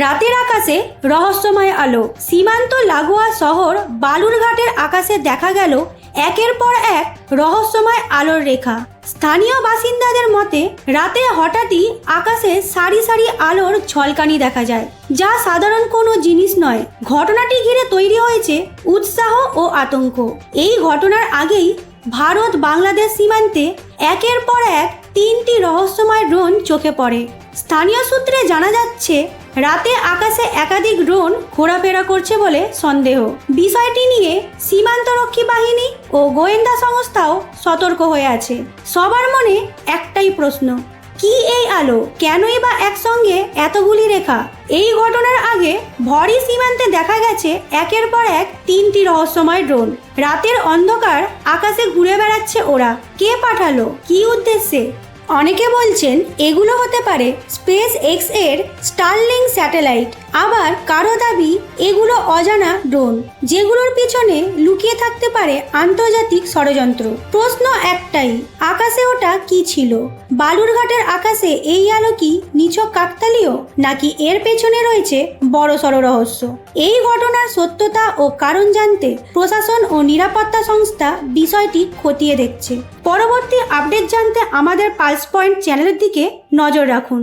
রাতের আকাশে রহস্যময় আলো। সীমান্ত লাগোয়া শহর বালুরঘাটের আকাশে দেখা গেল একের পর এক রহস্যময় আলোর রেখা। স্থানীয় বাসিন্দাদের মতে, রাতে হঠাৎই আকাশে সারি সারি আলোর ঝলকানি দেখা যায়, যা সাধারণ কোনো জিনিস নয়। ঘটনাটি ঘিরে তৈরি হয়েছে উৎসাহ ও আতঙ্ক। এই ঘটনার আগেই ভারত বাংলাদেশ সীমান্তে একের পর এক তিনটি রহস্যময় ড্রোন চোখে পড়ে। স্থানীয় সূত্রে জানা যাচ্ছে রাতে আকাশে একাধিক ড্রোন ঘোরাফেরা করছে বলে সন্দেহ। বিষয়টি নিয়ে সীমান্তরক্ষী বাহিনী ও গোয়েন্দা সংস্থাও সতর্ক হয়ে আছে। সবার মনে একটাই প্রশ্ন, কি এই আলো? কেনই বা একসঙ্গে এতগুলি রেখা? এই ঘটনার আগে ভরি সীমান্তে দেখা গেছে একের পর এক তিনটি রহস্যময় ড্রোন। রাতের অন্ধকার আকাশে ঘুরে বেড়াচ্ছে ওরা। কে পাঠালো? কি উদ্দেশ্যে? অনেকে বলছেন এগুলো হতে পারে স্পেস এক্সের স্টারলিং স্যাটেলাইট আবার কারও দাবি, এগুলো অজানা ড্রোন যেগুলোর পিছনে লুকিয়ে থাকতে পারে আন্তর্জাতিক ষড়যন্ত্র। প্রশ্ন একটাই, আকাশে ওটা কি ছিল? বালুরঘাটের আকাশে এই আলো কি নিছক কাকতালীয় নাকি এর পেছনে রয়েছে বড় সড় রহস্য। এই ঘটনার সত্যতা ও কারণ জানতে প্রশাসন ও নিরাপত্তা সংস্থা বিষয়টি খতিয়ে দেখছে। পরবর্তী আপডেট জানতে আমাদের পালস পয়েন্ট চ্যানেলের দিকে নজর রাখুন।